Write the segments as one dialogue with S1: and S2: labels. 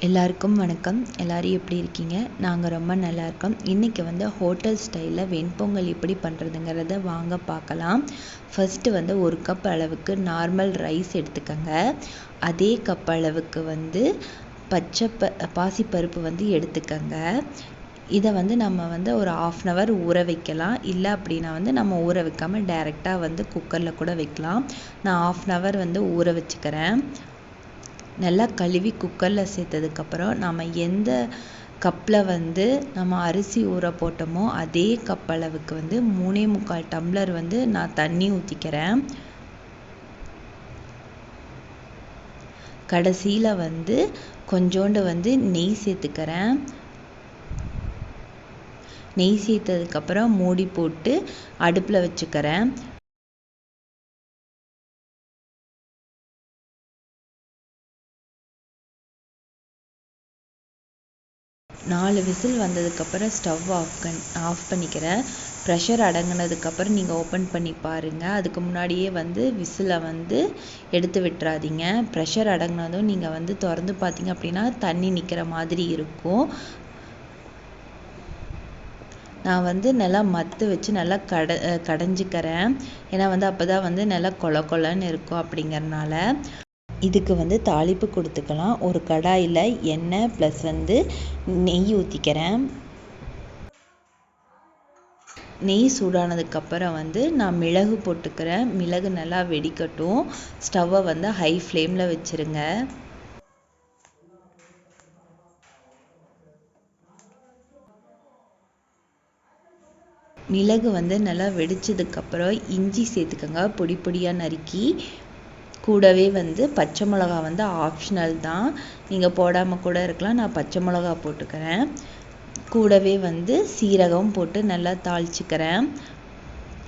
S1: எல்லாருக்கும் வணக்கம். எல்லாரும் எப்படி இருக்கீங்க? நாங்கள் ரொம்ப நல்லா இருக்கோம். இன்றைக்கி வந்து ஹோட்டல் ஸ்டைலில் வெண்பொங்கல் எப்படி பண்ணுறதுங்கிறத வாங்க பார்க்கலாம். ஃபஸ்ட்டு வந்து ஒரு கப் அளவுக்கு நார்மல் ரைஸ் எடுத்துக்கோங்க. அதே கப் அளவுக்கு வந்து பச்சை ப பாசிப்பருப்பு வந்து எடுத்துக்கோங்க. இதை வந்து நம்ம வந்து ஒரு ஆஃப் அன் ஹவர் ஊற வைக்கலாம். இல்லை அப்படின்னா வந்து நம்ம ஊற வைக்காமல் டேரெக்டாக வந்து குக்கரில் கூட வைக்கலாம். நான் ஆஃப் அன் ஹவர் வந்து ஊற வச்சுக்கிறேன். நல்லா கழுவி குக்கரில் சேர்த்ததுக்கப்புறம் நாம் எந்த கப்பில் வந்து நம்ம அரிசி ஊற போட்டோமோ அதே கப் அளவுக்கு வந்து மூணே முக்கால் டம்ளர் வந்து நான் தண்ணி ஊற்றிக்கிறேன் கடைசியில் வந்து கொஞ்சோண்டு வந்து நெய் சேர்த்துக்கிறேன். நெய் சேர்த்ததுக்கப்புறம் மூடி போட்டு அடுப்பில் வச்சுக்கிறேன். நாலு விசில் வந்ததுக்கப்புறம் ஸ்டவ் ஆஃப் கன் ஆஃப் பண்ணிக்கிறேன். ப்ரெஷர் அடங்கினதுக்கப்புறம் நீங்கள் ஓப்பன் பண்ணி பாருங்கள் அதுக்கு முன்னாடியே வந்து விசிலை வந்து எடுத்து விட்டுறாதீங்க. ப்ரெஷர் அடங்கினதும் நீங்கள் வந்து திறந்து பார்த்தீங்க அப்படின்னா தண்ணி நிற்கிற மாதிரி இருக்கும். நான் வந்து நல்லா மத்து வச்சு நல்லா கட கடைஞ்சிக்கிறேன். ஏன்னா வந்து அப்போ தான் வந்து நல்லா கொல கொலன்னு இருக்கும் அப்படிங்கிறனால. இதுக்கு வந்து தாளிப்பு கொடுத்துக்கலாம். ஒரு கடாயில் எண்ணெய் ப்ளஸ் வந்து நெய் ஊற்றிக்கிறேன் நெய் சூடானதுக்கப்புறம் வந்து நான் மிளகு போட்டுக்கிறேன். மிளகு நல்லா வெடிக்கட்டும். ஸ்டவ்வை வந்து ஹை ஃப்ளேமில் வச்சுருங்க. மிளகு வந்து நல்லா வெடிச்சதுக்கப்புறம் இஞ்சி சேர்த்துக்கோங்க. பொடி பொடியாக நறுக்கி கூடவே வந்து பச்சை மிளகா வந்து ஆப்ஷனல் தான். நீங்கள் போடாமல் கூட இருக்கலாம். நான் பச்சை மிளகா போட்டுக்கிறேன். கூடவே வந்து சீரகம் போட்டு நல்லா தாளிச்சிக்கிறேன்.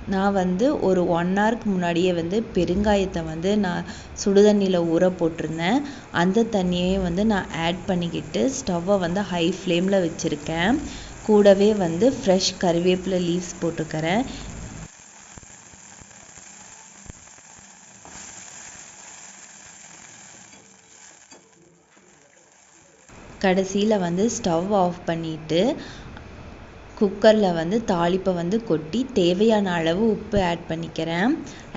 S1: நான் வந்து ஒரு ஒன் ஹவருக்கு முன்னாடியே வந்து பெருங்காயத்தை வந்து நான் சுடுதண்ணியில் ஊற போட்டிருந்தேன். அந்த தண்ணியை வந்து நான் ஆட் பண்ணிக்கிட்டு ஸ்டவ்வை வந்து ஹை ஃப்ளேமில் வச்சுருக்கேன். கூடவே வந்து ஃப்ரெஷ் கருவேப்பிலை லீவ்ஸ் போட்டுக்கிறேன். கடைசியில் வந்து ஸ்டவ் ஆஃப் பண்ணிவிட்டு குக்கரில் வந்து தாளிப்பை வந்து கொட்டி தேவையான அளவு உப்பு ஆட் பண்ணிக்கிறேன்.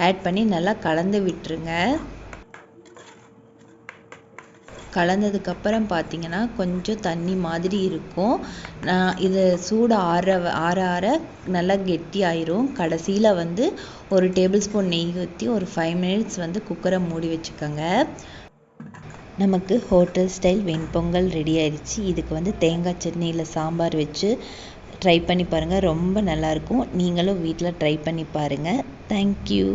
S1: ஆட் பண்ணி நல்லா கலந்து விட்டுருங்க. கலந்ததுக்கப்புறம் பார்த்தீங்கன்னா கொஞ்சம் தண்ணி மாதிரி இருக்கும். நான் இது சூடு ஆற ஆற ஆற நல்லா கெட்டி ஆயிரும். கடைசியில் வந்து ஒரு டேபிள் ஸ்பூன் நெய் ஊற்றி ஒரு ஃபைவ் மினிட்ஸ் வந்து குக்கரை மூடி வச்சுக்கோங்க. நமக்கு ஹோட்டல் ஸ்டைல் வெண்பொங்கல் ரெடி ஆயிடுச்சு. இதுக்கு வந்து தேங்காய் சட்னியில் சாம்பார் வச்சு ட்ரை பண்ணி பாருங்கள் ரொம்ப நல்லாயிருக்கும் நீங்களும் வீட்டில் ட்ரை பண்ணி பாருங்கள் தேங்க்யூ